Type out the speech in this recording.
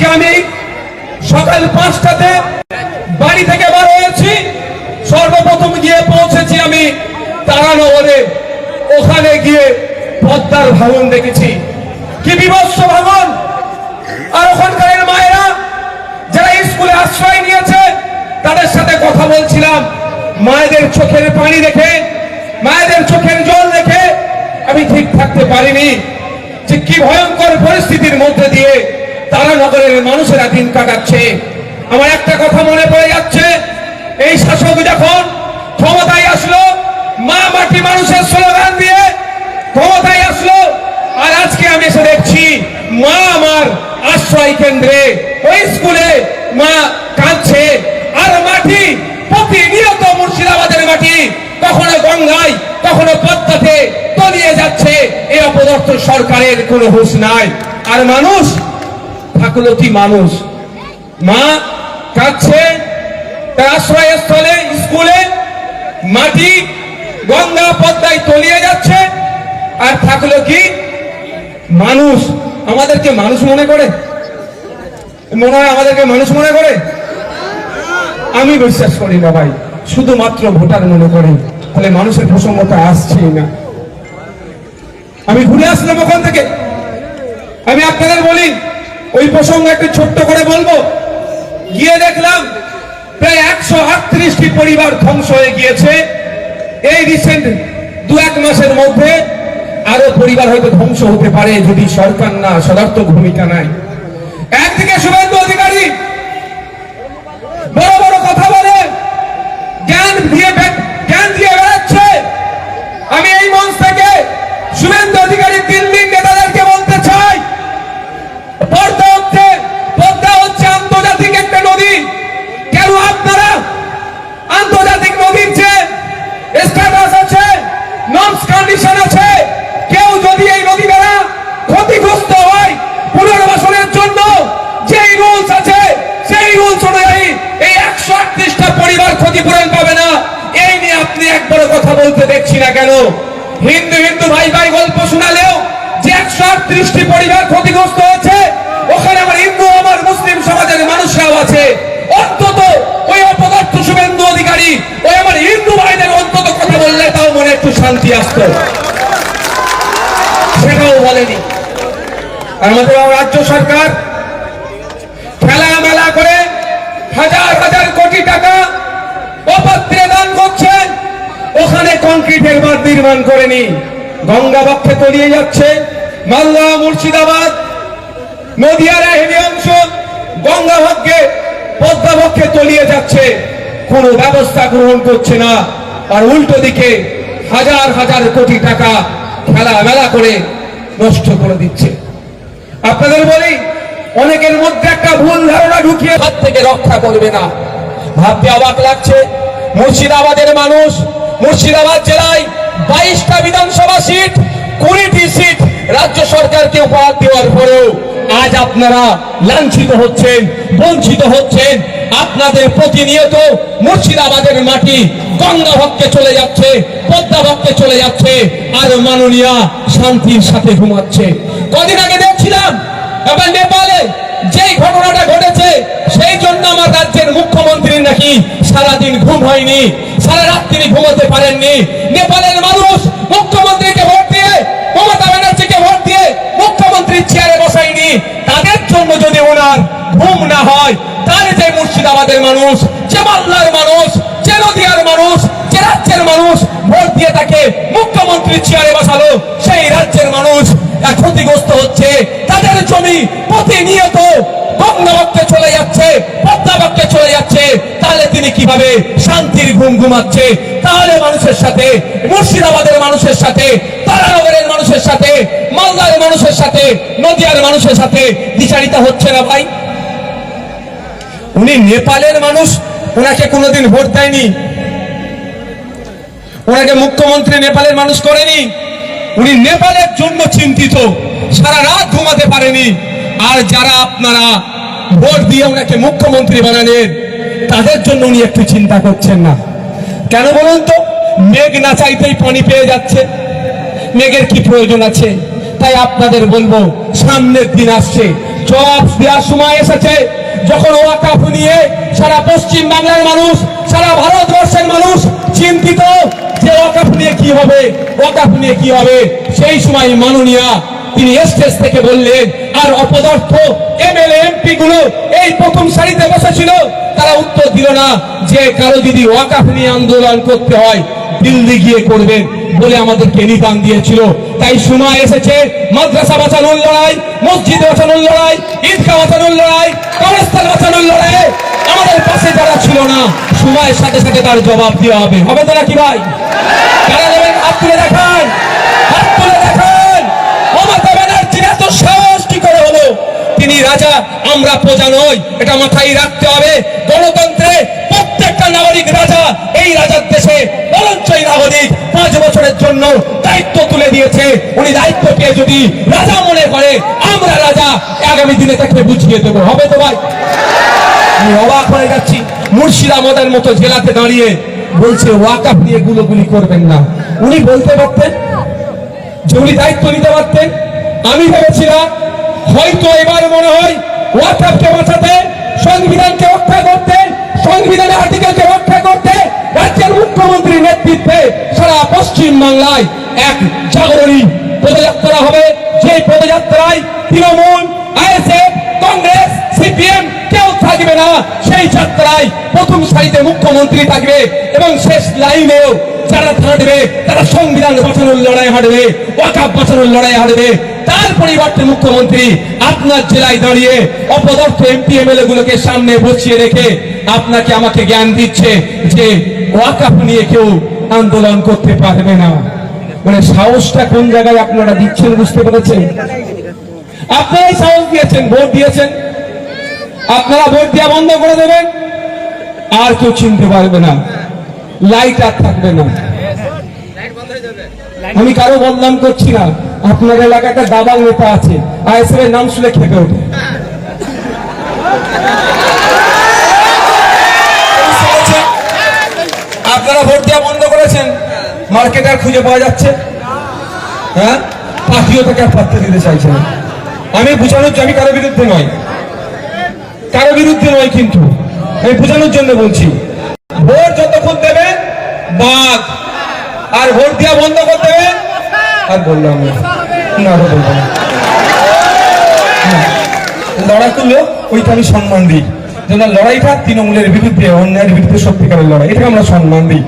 আজকে আমি সকাল পাঁচটাতে বাড়ি থেকে বার হয়েছি। সর্বপ্রথম গিয়ে পৌঁছেছি আমি তারানগরে। ওখানে গিয়ে পদ্মার ভাঙন দেখেছি। কি বিভৎস ভাঙন! আর ওখানকার মায়েরা যারা স্কুলে আশ্রয় নিয়েছে, তাদের সাথে কথা বলছিলাম। মায়েদের চোখের পানি দেখে, মায়েদের চোখের জল দেখে আমি ঠিক থাকতে পারিনি। যে কি ভয়ঙ্কর পরিস্থিতির মধ্যে দিয়ে তারানগরের মানুষেরা দিন কাটাচ্ছে। আমার একটা কথা মনে পড়ে যাচ্ছে। এই শাসক যখন ক্ষমতায় আসলো, মা মাটি মানুষের স্লোগান দিয়ে ক্ষমতায় আসলো, আর আজকে আমি এসে দেখছি মা আমার আশ্রয় কেন্দ্রে, ওই স্কুলে মা কাঁদছে। আর মাটি, প্রতিনিয়ত মুর্শিদাবাদের মাটি কখনো গঙ্গায়, কখনো পদ্মাতে তলিয়ে যাচ্ছে। এ অপদর্থ সরকারের কোনো হুঁশ নাই। আর মানুষ কি মানুষ। মা কাঁদছে তার আশ্রয়স্থলে, স্কুলে মাটি গঙ্গা পদ্মায় তলিয়ে যাচ্ছে। আর থাকল কি মানুষ, আমাদেরকে মানুষ মনে করে? মনে হয় আমাদেরকে মানুষ মনে করে? আমি বিশ্বাস করি না ভাই, শুধুমাত্র ভোটার মনে করে। তাহলে মানুষের প্রসঙ্গটা আসছেই না। আমি ঘুরে আসলাম ওখান থেকে। আমি আপনাদের বলি ওই প্রসঙ্গ একটু ছোট্ট করে বলব। গিয়ে দেখলাম প্রায় একশো আটত্রিশটি পরিবার ধ্বংস হয়ে গিয়েছে। এই রিসেন্ট দু এক মাসের মধ্যে আরও পরিবার হয়তো ধ্বংস হতে পারে যদি সরকার না সদার্থ ভূমিকা নাই একদিকে শুভেন্দু অধিকারী বড় বড় কথা বলে জ্ঞান দিয়ে বে- জ্ঞান দিয়ে বেড়াচ্ছে আমি এই মঞ্চ থেকে শুভেন্দু অধিকারী দিল্লির নেতাদেরকে বলতে চাই পদ্মা হচ্ছে পদ্মা হচ্ছে আন্তর্জাতিক একটা নদী কেন আপনারা আন্তর্জাতিক নদীর যে স্ট্যাটাস আছে নর্মস কন্ডিশন আছে কেউ যদি এই নদী দ্বারা ক্ষতিগ্রস্ত হয় পুনর্বাসনের জন্য যেই রুলস আছে সেই রুলস অনুযায়ী এই একশো আটত্রিশটা পরিবার ক্ষতিপূরণ পাবে না এই নিয়ে আপনি একবারও কথা বলতে দেখছি না কেন? হিন্দু হিন্দু ভাই ভাই গল্প শোনালেও যে একশো আটত্রিশটি পরিবার ক্ষতিগ্রস্ত হয়েছে, ওখানে আমার হিন্দু, আমার মুসলিম সমাজের মানুষরাও আছে। অন্তত ওই অপদার্থ শুভেন্দু অধিকারী, ওই আমার হিন্দু ভাইদের অন্তত কথা বললে তাও মনে একটু শান্তি আসতো। সেটাও বলেনি। আমাদের রাজ্য সরকার খেলা মেলা করে হাজার হাজার কোটি টাকা অপাত্রে দান করছে ওখানে কংক্রিটের বাঁধ নির্মাণ করেনি। গঙ্গা বক্ষে তলিয়ে যাচ্ছে। মালদা, মুর্শিদাবাদ, নদিয়ার হেমি অংশ গঙ্গা বক্ষে, পদ্মা বক্ষে তলিয়ে যাচ্ছে। কোনো ব্যবস্থা গ্রহণ করছে না। আর উল্টো দিকে হাজার হাজার কোটি টাকা খেলা মেলা করে নষ্ট করে দিচ্ছে। আপনাদের বলি, অনেকের মধ্যে একটা ভুল ধারণা ঢুকিয়ে হাত থেকে রক্ষা করবে না। ভাবতে অবাক লাগছে, মুর্শিদাবাদের মানুষ মুর্শিদাবাদ জেলায় বাইশটা বিধানসভা সিট, কুড়িটি সিট রাজ্য সরকারকে উপহার দেওয়ার পরেও আজ আপনারা লাঞ্ছিত হচ্ছেন, বঞ্চিত হচ্ছেন। আপনাদের প্রতিনিয়ত মুর্শিদাবাদের মাটি গঙ্গা ভক্তে চলে যাচ্ছে, পদ্মা ভক্তে চলে যাচ্ছে, আর মাননীয়া শান্তির সাথে ঘুমাচ্ছে। কদিন আগে দেখছিলাম এবার নেপালে যেই ঘটনাটা ঘটেছে, সেই জন্য আমার রাজ্যের মুখ্যমন্ত্রীর নাকি সারাদিন ঘুম হয়নি, সারা রাত তিনি ঘুমাতে পারেননি। নেপালের মানুষ মুখ্যমন্ত্রীকে ভোট দিয়ে, মমতা ব্যানার্জিকে ভোট দিয়ে মুখ্যমন্ত্রীর চেয়ারে বসায়নি। তাদের জন্য যদি ওনার ঘুম না হয়, তাহলে যে মুর্শিদাবাদের মানুষ, যে মাল্লার মানুষ, যে নদিয়ার মানুষ, যে রাজ্যের মানুষ ভোট দিয়ে তাকে মুখ্যমন্ত্রীর চেয়ারে বসালো, সেই রাজ্যের মানুষ ক্ষতিগ্রস্ত হচ্ছে। তাদের জমি প্রতিনিয়ত গঙ্গাবক্ষে চলে যাচ্ছে, পদ্মাবক্ষে চলে যাচ্ছে, তাহলে তিনি কীভাবে শান্তির ঘুম ঘুমাচ্ছে? তাহলে মানুষের সাথে, মুর্শিদাবাদের মানুষের সাথে, তারানগরের মানুষের সাথে, মালদার মানুষের সাথে, নদিয়ার মানুষের সাথে বিচারিতা হচ্ছে না ভাই। উনি নেপালের মানুষ, ওনাকে কোনোদিন ভোট দেয়নি। ওনাকে মুখ্যমন্ত্রী নেপালের মানুষ করেনি। উনি নেপালের জন্য চিন্তিত, সারা রাত ঘুমাতে পারেনি। আর যারা আপনারা ভোট দিয়ে ওনাকে মুখ্যমন্ত্রী বানালেন, তাদের জন্য উনি একটু চিন্তা করছেন না। কেন বলুন তো? মেঘ না চাইতেই পানি পেয়ে যাচ্ছে। মেঘের কি প্রয়োজন আছে? তাই আপনাদের বলব, সামনের দিন আসছে। জবাব দেওয়ার সময় এসেছে। যখন ওয়াকাফ নিয়ে সারা পশ্চিম বাংলার মানুষ, সারা ভারতবর্ষের মানুষ চিন্তিত যে ওয়াকাফ নিয়ে কি হবে, ওয়াকাফ নিয়ে কি হবে, সেই সময় মাননীয়া তিনি স্টেজ থেকে বললেন আর অপদার্থ এমএলএ এমপি গুলো এই প্রথম সারিতে বসেছিল তারা উত্তর দিল না যে কারও যদি ওয়াকাফ নিয়ে আন্দোলন করতে হয়, দিল্লি গিয়ে করবেন বলে আমাদেরকে নিদান দিয়েছিল। তাই সময় এসেছে, মাদ্রাসা বাঁচানোর লড়াই, মসজিদ বাঁচানোর লড়াই, ঈদগাহ বাঁচানোর লড়াই, কবরস্থান বাঁচানোর লড়াই। আমাদের পাশে যারা ছিল না, সময়ের সাথে সাথে তার জবাব দেওয়া হবে। হবে তো নাকি ভাই? কারা দেবেন হাত দেখান। তিনি রাজা, আমরা প্রজা নই। এটা মাথায় রাখতে হবে। গণতন্ত্রে প্রত্যেকটা নাগরিক রাজা, এই রাজার দেশে বরঞ্চই নাগরিক পাঁচ বছরের জন্য দায়িত্ব তুলে দিয়েছে। উনি দায়িত্ব পেয়ে যদি রাজা মনে করে, আমরা রাজা আগামী দিনে তাকে বুঝিয়ে দেবো। হবে তো ভাই? আমি অবাক হয়ে যাচ্ছি। মুর্শিদাবাদের মতো জেলাতে দাঁড়িয়ে বলছে ওয়াকাফ নিয়ে গুলোগুলি করবেন না। উনি বলতে পারতেন যে উনি দায়িত্ব নিতে পারতেন। আমি ভেবেছিলাম হয়তো এবার মনে হয় ওয়াকাফকে বাঁচাতে, সংবিধানকে রক্ষা করতে, সংবিধানের আর্টিকেলকে রক্ষা করতে রাজ্যের মুখ্যমন্ত্রীর নেতৃত্বে সারা পশ্চিম বাংলায় এক জাগরণী পদযাত্রা হবে। যে পদযাত্রায় তৃণমূল, আইএসএফ, কংগ্রেস, সিপিএম কেউ থাকবে না। সেই যাত্রায় প্রথম সারিতে মুখ্যমন্ত্রী থাকবে এবং শেষ লাইনেও যারা হাঁটবে তারা সংবিধান বাঁচানোর লড়াই হাঁটবে ওয়াকাপ বাঁচানোর লড়াই হাঁটবে। তার পরিবর্তে মুখ্যমন্ত্রী আপনার জেলায় দাঁড়িয়ে অপদার্থ এমপি, এমএলএ গুলোকে সামনে বসিয়ে রেখে আপনাকে আমাকে জ্ঞান দিচ্ছে যে ওয়াকাপ নিয়ে কেউ আন্দোলন করতে পারবে না। মানে সাহসটা কোন জায়গায় আপনারা দিচ্ছেন বুঝতে পেরেছেন? আপনারাই সাহস দিয়েছেন, ভোট দিয়েছেন। আপনারা ভোট দেওয়া বন্ধ করে দেবেন। আর কেউ চিনতে পারবে না। লাইট আর থাকবে না। আমি কারও বদনাম করছি না। আপনার এলাকায় একটা দাবাল নেতা আছে আইএসএফ নাম শুনে খেপে ওঠে। আপনারা ভোট দেওয়া বন্ধ করেছেন মার্কেট আর খুঁজে পাওয়া যাচ্ছে। হ্যাঁ? পাখিও তাকে আর পাত্তা দিতে চাইছে না। আমি বোঝানোর আমি কারও বিরুদ্ধে নয়। কারও বিরুদ্ধে নয় কিন্তু। আমি বোঝানোর জন্য বলছি, ভোট যতক্ষণ দেবেন বাঘ আর ভোট দেওয়া বন্ধ করতে দেবেন আর বললাম না আর বলব না। হ্যাঁ, লড়াকু লোক ওইটা আমি সম্মান দিই। যেন লড়াইটা তৃণমূলের বিরুদ্ধে অন্যায়ের বিরুদ্ধে সত্যিকারের লড়াই এটাকে আমরা সম্মান দিই।